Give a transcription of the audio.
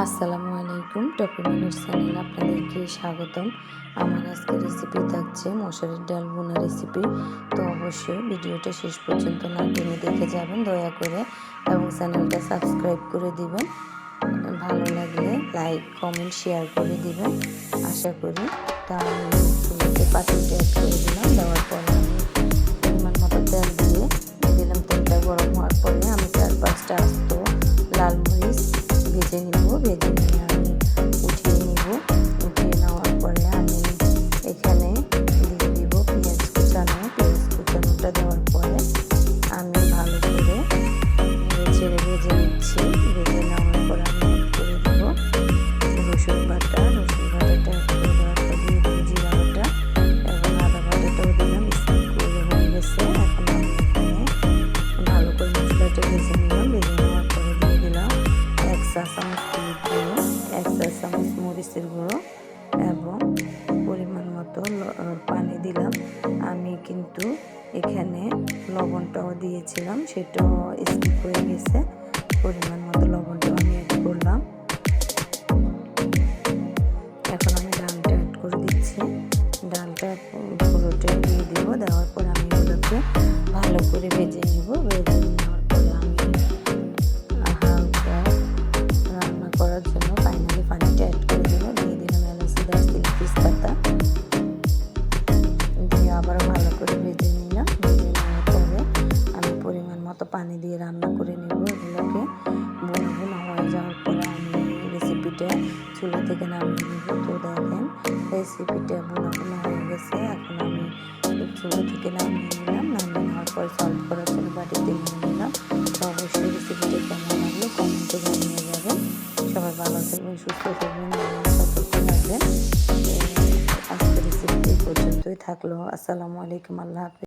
আসসালামু আলাইকুম, টপি minute channel আপনাদেরকে স্বাগতম। আমার আজকে রেসিপি থাকছে মশারির ডাল বোনা রেসিপি তো অবশ্যই ভিডিওটা শেষ পর্যন্ত না টেনে দেখে যাবেন, দয়া করে, এবং চ্যানেলটা সাবস্ক্রাইব করে দিবেন। ভালো লাগলে লাইক কমেন্ট শেয়ার করে দিবেন। আশা করি তা আমি পাতিলটা অ্যাড করে দিলাম, দেওয়ার পরে আমি পরিমাণ মতো তেল দিয়ে দিলাম তেলটা গরম হওয়ার পরে আমি চার পাঁচটা নিচ্ছি ভেজে পরে আমি করে দেবো। রসুন বাটা, রসুন বাটাটা করে দেওয়ার পর দিয়ে জিরা বাটা এবং আদা বাটাটাও দিলাম করে হয়ে গেছে। এখন আমি এখানে ভালো করে মশলাটা ভেজে নিলাম। ভেজে নেওয়ার দিয়ে দিলাম এক চা চামচ এক চা চামচ মরিচের গুঁড়ো এবং পরিমাণ মতো পানি দিলাম। আমি কিন্তু এখানে লবণটাও দিয়েছিলাম, সেটাও স্কিপ হয়ে গেছে। পরিমাণ মতো লবণটাও আমি অ্যাড করলাম। এখন আমি ডালটা অ্যাড করে দিচ্ছি। ডালটা পুরোটাই দিয়ে দেবো। দেওয়ার পর আমি ওগুলোকে ভালো করে ভেজে নেব। ভেজে মতো পানি দিয়ে রান্না করে নেব এগুলোকে। বোনা বোনা হয়ে যাওয়ার পরে আমি রেসিপিটা চুলা থেকে নামিয়ে নেব। তো দেখেন রেসিপিটা বোনা বোনা হয়ে গেছে। এখন আমি চুলা থেকে নামিয়ে নিলাম। নামিয়ে নেওয়ার পর সলভ করার জন্য বাটিতে নিয়ে নিলাম। তো অবশ্যই রেসিপিটা কেমন লাগল কমেন্টে জানিয়ে যাবেন। সবাই ভালো থাকবেন, সুস্থ থাকবেন সতর্ক থাকবেন আজকের রেসিপি পর্যন্তই থাকল। আসসালামু আলাইকুম, আল্লাহ হাফিজ।